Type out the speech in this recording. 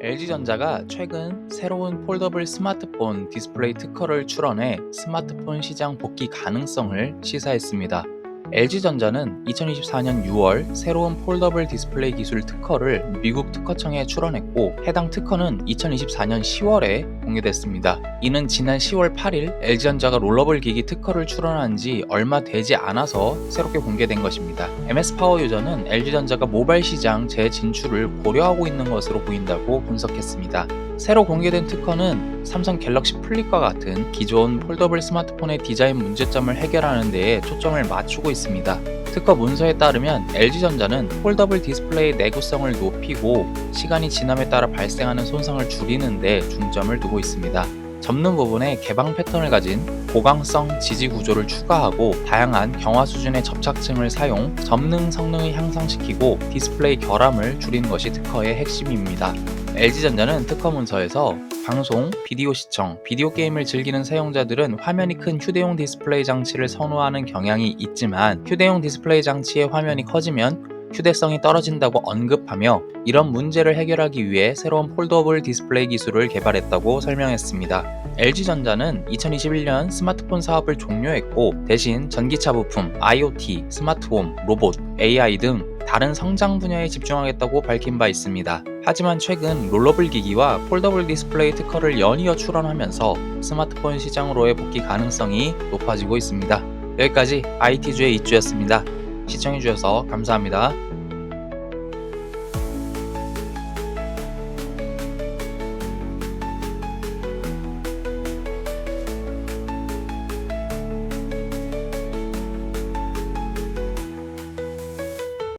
LG전자가 최근 새로운 폴더블 스마트폰 디스플레이 특허를 출원해 스마트폰 시장 복귀 가능성을 시사했습니다. LG전자는 2024년 6월 새로운 폴더블 디스플레이 기술 특허를 미국 특허청에 출원했고 해당 특허는 2024년 10월에 공개됐습니다. 이는 지난 10월 8일 LG전자가 롤러블 기기 특허를 출원한 지 얼마 되지 않아서 새롭게 공개된 것입니다. MS 파워 유저는 LG전자가 모바일 시장 재진출을 고려하고 있는 것으로 보인다고 분석했습니다. 새로 공개된 특허는 삼성 갤럭시 플립과 같은 기존 폴더블 스마트폰의 디자인 문제점을 해결하는 데에 초점을 맞추고 있습니다. 특허 문서에 따르면 LG전자는 폴더블 디스플레이의 내구성을 높이고 시간이 지남에 따라 발생하는 손상을 줄이는 데 중점을 두고 있습니다. 접는 부분에 개방 패턴을 가진 고강성 지지 구조를 추가하고 다양한 경화 수준의 접착층을 사용, 접능 성능을 향상시키고 디스플레이 결함을 줄이는 것이 특허의 핵심입니다. LG전자는 특허 문서에서 방송, 비디오 시청, 비디오 게임을 즐기는 사용자들은 화면이 큰 휴대용 디스플레이 장치를 선호하는 경향이 있지만 휴대용 디스플레이 장치의 화면이 커지면 휴대성이 떨어진다고 언급하며 이런 문제를 해결하기 위해 새로운 폴더블 디스플레이 기술을 개발했다고 설명했습니다. LG전자는 2021년 스마트폰 사업을 종료했고 대신 전기차 부품, IoT, 스마트홈, 로봇, AI 등 다른 성장 분야에 집중하겠다고 밝힌 바 있습니다. 하지만 최근 롤러블 기기와 폴더블 디스플레이 특허를 연이어 출원하면서 스마트폰 시장으로의 복귀 가능성이 높아지고 있습니다. 여기까지 IT주의 이주였습니다. 시청해주셔서 감사합니다.